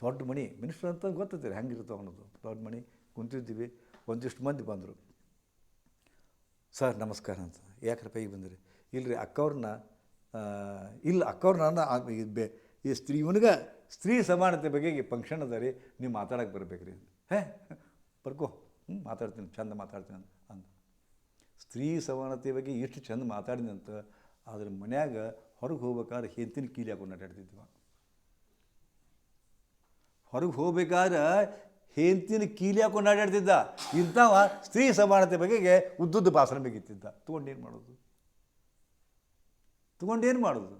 ದೊಡ್ಡ ಮಣಿ. ಮಿನಿಸ್ಟ್ರ್ ಅಂತ ಗೊತ್ತೈತೆ ಹೆಂಗಿರುತ್ತೆ ಅನ್ನೋದು. ದೊಡ್ಡ ಮಣಿ. ಕುಂತಿದ್ದೀವಿ. ಒಂದಿಷ್ಟು ಮಂದಿ ಬಂದರು. ಸರ್, ನಮಸ್ಕಾರ ಅಂತ. ಯಾಕೆ ರೂಪಾಯಿ ಬಂದಿರಿ? ಇಲ್ಲರಿ ಅಕ್ಕವ್ರನ್ನ ಇಲ್ಲ ಅಕ್ಕವ್ರನ್ನ ಬೆ, ಈ ಸ್ತ್ರೀ ಇವನಿಗೆ ಸ್ತ್ರೀ ಸಮಾನತೆ ಬಗ್ಗೆ ಈ ಫಂಕ್ಷನ್ ಅದ ರೀ ನೀವು ಮಾತಾಡೋಕೆ ಬರಬೇಕು ರೀ ಹೇ, ಬರ್ಕೋ. ಹ್ಞೂ ಮಾತಾಡ್ತೀನಿ, ಚಂದ ಮಾತಾಡ್ತೀನಿ ಅಂತ. ಅಂದ. ಸ್ತ್ರೀ ಸಮಾನತೆ ಬಗ್ಗೆ ಎಷ್ಟು ಚಂದ ಅಂತ ಅದ್ರ ಮನ್ಯಾಗ ಹೊರಗೆ ಹೋಗ್ಬೇಕಾದ್ರೆ ಹೆಂತಿನ ಕೀಲಿ ಹಾಕೊಂಡು ಅಡ್ಡಾಡ್ತಿದ್ವ ಹೊರಗೆ ಹೋಗ್ಬೇಕಾದ್ರೆ ಹೆಂತಿನ ಕೀಲಿ ಹಾಕೊಂಡು ಅಡ್ಡಾಡ್ತಿದ್ದ ಇಂಥವ ಸ್ತ್ರೀ ಸಮಾನತೆ ಬಗೆಗೆ ಉದ್ದುದ್ದ ಭಾಷಣ ಬೇಕಿತ್ತಿದ್ದ. ತೊಗೊಂಡೇನು ಮಾಡೋದು? ತೊಗೊಂಡೇನು ಮಾಡೋದು?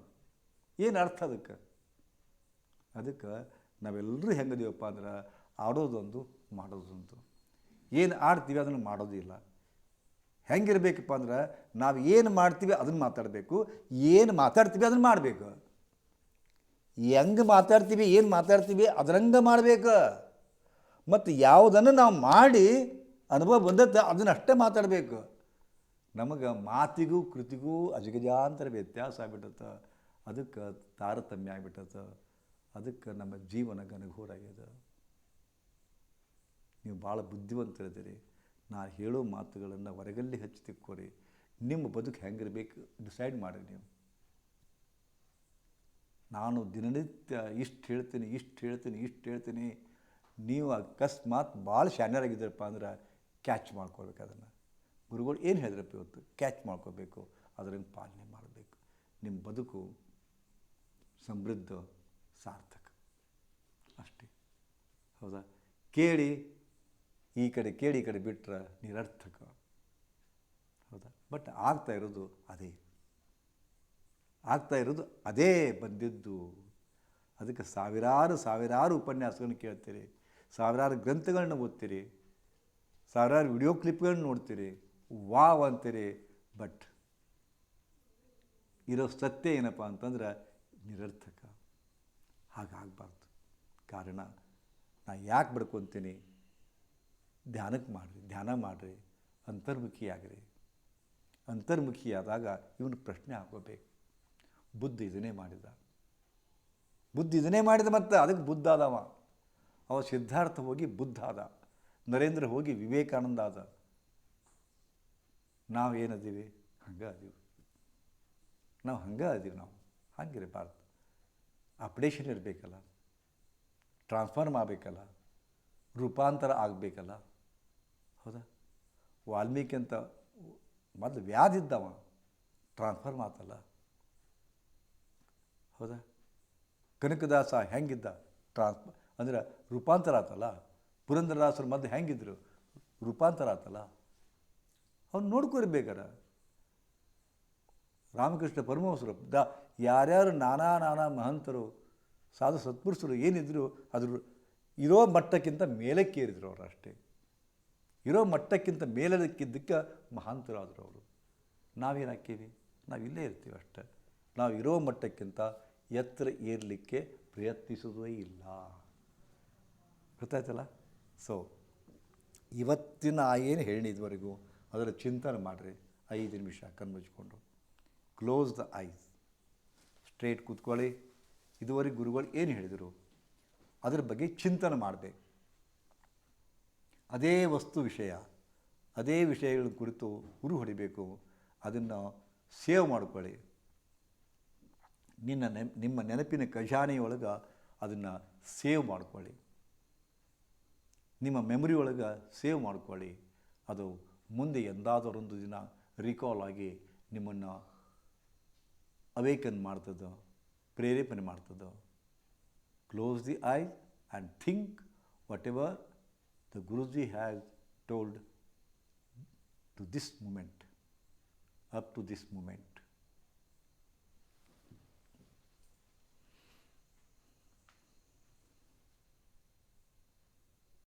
ಏನು ಅರ್ಥ ಅದಕ್ಕೆ? ಅದಕ್ಕೆ ನಾವೆಲ್ಲರೂ ಹೆಂಗದೀವಪ್ಪ ಅಂದ್ರೆ ಆಡೋದೊಂದು, ಮಾಡೋದೊಂದು. ಏನು ಆಡ್ತೀವಿ ಅದನ್ನು ಮಾಡೋದಿಲ್ಲ ಹೆಂಗಿರ್ಬೇಕಪ್ಪ ಅಂದ್ರೆ ನಾವು ಏನು ಮಾಡ್ತೀವಿ ಅದನ್ನು ಮಾತಾಡಬೇಕು. ಏನು ಮಾತಾಡ್ತೀವಿ ಅದನ್ನು ಮಾಡಬೇಕು. ಹೆಂಗೆ ಮಾತಾಡ್ತೀವಿ, ಏನು ಮಾತಾಡ್ತೀವಿ ಅದರಂಗೆ ಮಾಡಬೇಕು. ಮತ್ತು ಯಾವುದನ್ನು ನಾವು ಮಾಡಿ ಅನುಭವ ಬಂದತ್ತೆ ಅದನ್ನ ಅಷ್ಟೇ ಮಾತಾಡಬೇಕು. ನಮಗೆ ಮಾತಿಗೂ ಕೃತಿಗೂ ಅಜಗಜಾಂತರ ವ್ಯತ್ಯಾಸ ಆಗ್ಬಿಟ್ಟತ್ತ. ಅದಕ್ಕೆ ತಾರತಮ್ಯ ಆಗ್ಬಿಟ್ಟತ್ತ. ಅದಕ್ಕೆ ನಮ್ಮ ಜೀವನ ಘನಘೋರಾಗ್ಯದ ನೀವು ಭಾಳ ಬುದ್ಧಿವಂತರಿದ್ದೀರಿ ನಾ ಹೇಳೋ ಮಾತುಗಳನ್ನು ಹೊರಗಲ್ಲಿ ಹಚ್ಚಿ ತಿಕ್ಕೋರಿ ನಿಮ್ಮ ಬದುಕು ಹೆಂಗಿರಬೇಕು ಡಿಸೈಡ್ ಮಾಡಿ ನೀವು. ನಾನು ದಿನನಿತ್ಯ ಇಷ್ಟು ಹೇಳ್ತೀನಿ ಇಷ್ಟು ಹೇಳ್ತೀನಿ ಇಷ್ಟು ಹೇಳ್ತೀನಿ. ನೀವು ಅಕಸ್ಮಾತ್ ಭಾಳ ಶಾನ್ಯರಾಗಿದ್ದೀರಪ್ಪ ಅಂದ್ರೆ ಕ್ಯಾಚ್ ಮಾಡ್ಕೋಬೇಕು ಅದನ್ನು. ಗುರುಗಳು ಏನು ಹೇಳಿದ್ರಪ್ಪ ಇವತ್ತು? ಕ್ಯಾಚ್ ಮಾಡ್ಕೋಬೇಕು ಅದರಿಂದ ಪಾಲನೆ ಮಾಡಬೇಕು. ನಿಮ್ಮ ಬದುಕು ಸಮೃದ್ಧ ಸಾರ್ಥಕ. ಅಷ್ಟೇ. ಹೌದಾ? ಕೇಳಿ, ಈ ಕಡೆ ಕೇಳಿ, ಈ ಕಡೆ ಬಿಟ್ಟರೆ ನಿರರ್ಥಕ. ಹೌದಾ? ಬಟ್ ಆಗ್ತಾ ಇರೋದು ಅದೇ. ಆಗ್ತಾ ಇರೋದು ಅದೇ ಬಂದಿದ್ದು. ಅದಕ್ಕೆ ಸಾವಿರಾರು ಸಾವಿರಾರು ಉಪನ್ಯಾಸಗಳನ್ನು ಕೇಳ್ತೀರಿ. ಸಾವಿರಾರು ಗ್ರಂಥಗಳನ್ನ ಓದ್ತೀರಿ. ಸಾವಿರಾರು ವಿಡಿಯೋ ಕ್ಲಿಪ್ಗಳನ್ನ ನೋಡ್ತೀರಿ. ವಾವ್ ಅಂತೀರಿ. ಬಟ್ ಇರೋ ಸತ್ಯ ಏನಪ್ಪ ಅಂತಂದ್ರೆ ನಿರರ್ಥಕ. ಹಾಗಾಗಬಾರ್ದು. ಕಾರಣ, ನಾ ಯಾಕೆ ಬಡ್ಕೊತೀನಿ? ಧ್ಯಾನಕ್ಕೆ ಮಾಡಿರಿ, ಧ್ಯಾನ ಮಾಡಿರಿ, ಅಂತರ್ಮುಖಿಯಾಗಿರಿ. ಅಂತರ್ಮುಖಿಯಾದಾಗ ಇವನು ಪ್ರಶ್ನೆ ಆಗೋಬೇಕು ಬುದ್ಧ ಇದನ್ನೇ ಮಾಡಿದ. ಬುದ್ಧ ಇದನ್ನೇ ಮಾಡಿದ ಮತ್ತೆ ಅದಕ್ಕೆ ಬುದ್ಧ ಆದವ. ಅವ ಸಿದ್ಧಾರ್ಥ ಹೋಗಿ ಬುದ್ಧ ಆದ. ನರೇಂದ್ರ ಹೋಗಿ ವಿವೇಕಾನಂದ ಆದ. ನಾವು ಏನದೀವಿ? ಹಂಗೆ ಅದೀವಿ. ನಾವು ಹಂಗೆ ಅದೀವಿ ನಾವು. ಹಂಗಿರಬಾರ್ದು. ಅಪ್ಡೇಷನ್ ಇರಬೇಕಲ್ಲ ಟ್ರಾನ್ಸ್ಫಾರ್ಮ್ ಆಗಬೇಕಲ್ಲ, ರೂಪಾಂತರ ಆಗಬೇಕಲ್ಲ, ಹೌದಾ? ವಾಲ್ಮೀಕಿ ಅಂತ ಮೊದಲು ವ್ಯಾಧಿ ಇದ್ದವ ಟ್ರಾನ್ಸ್ಫಾರ್ಮ್ ಆತಲ್ಲ, ಹೌದಾ? ಕನಕದಾಸ ಹೆಂಗಿದ್ದ ಟ್ರಾನ್ಸ್ ಅಂದ್ರೆ ರೂಪಾಂತರ ಆತಲ್ಲ, ಪುರಂದರದಾಸರು ಮೊದಲು ಹೆಂಗಿದ್ರು, ರೂಪಾಂತರ ಆತಲ್ಲ, ಅವ್ನು ನೋಡ್ಕೊರ್ಬೇಕಾರ ರಾಮಕೃಷ್ಣ ಪರಮಹಂಸರು, ದ ಯಾರ್ಯಾರು ನಾನಾ ನಾನಾ ಮಹಂತರು, ಸಾಧು ಸತ್ಪುರುಷರು ಏನಿದ್ರು ಅದ್ರ ಇರೋ ಮಟ್ಟಕ್ಕಿಂತ ಮೇಲಕ್ಕೇರಿದ್ರು ಅವರು ಅಷ್ಟೇ. ಇರೋ ಮಟ್ಟಕ್ಕಿಂತ ಮೇಲಕ್ಕಿದ್ದಕ್ಕೆ ಮಹಾಂತರಾದರು ಅವರು. ನಾವೇನು ಹಾಕೀವಿ ನಾವು ಇಲ್ಲೇ ಇರ್ತೀವಿ ಅಷ್ಟೇ. ನಾವು ಇರೋ ಮಟ್ಟಕ್ಕಿಂತ ಎತ್ತರ ಏರಲಿಕ್ಕೆ ಪ್ರಯತ್ನಿಸೋದೇ ಇಲ್ಲ. ಗೊತ್ತಾಯ್ತಲ್ಲ? ಸೊ ಇವತ್ತಿನ ಏನು ಹೇಳಿದವರೆಗೂ, ಅದರ ಚಿಂತನೆ ಮಾಡಿರಿ. ಐದು ನಿಮಿಷ ಕಣ್ಮುಚ್ಕೊಂಡು. ಕ್ಲೋಸ್ ದ ಐಸ್ ಸ್ಟ್ರೇಟ್ ಕೂತ್ಕೊಳ್ಳಿ. ಇದುವರೆಗೆ ಗುರುಗಳು ಏನು ಹೇಳಿದರು? ಅದರ ಬಗ್ಗೆ ಚಿಂತನೆ ಮಾಡಬೇಕು ಅದೇ ವಸ್ತು ವಿಷಯ, ಅದೇ ವಿಷಯಗಳ ಕುರಿತು ಉರು ಹೊಡಿಬೇಕು. ಅದನ್ನು ಸೇವ್ ಮಾಡಿಕೊಳ್ಳಿ. ನಿನ್ನ ನೆನ್, ನಿಮ್ಮ ನೆನಪಿನ ಖಜಾನೆಯೊಳಗೆ ಅದನ್ನು ಸೇವ್ ಮಾಡ್ಕೊಳ್ಳಿ. ನಿಮ್ಮ ಮೆಮೊರಿ ಒಳಗೆ ಸೇವ್ ಮಾಡ್ಕೊಳ್ಳಿ. ಅದು ಮುಂದೆ ಎಂದಾದರೊಂದು ದಿನ ರಿಕಾಲ್ ಆಗಿ ನಿಮ್ಮನ್ನು ಅವೇಕನ್ ಮಾಡ್ತದೆ ಪ್ರೇರೇಪಣೆ ಮಾಡ್ತದೆ close the eye and think whatever the Guruji has told to this moment up to this moment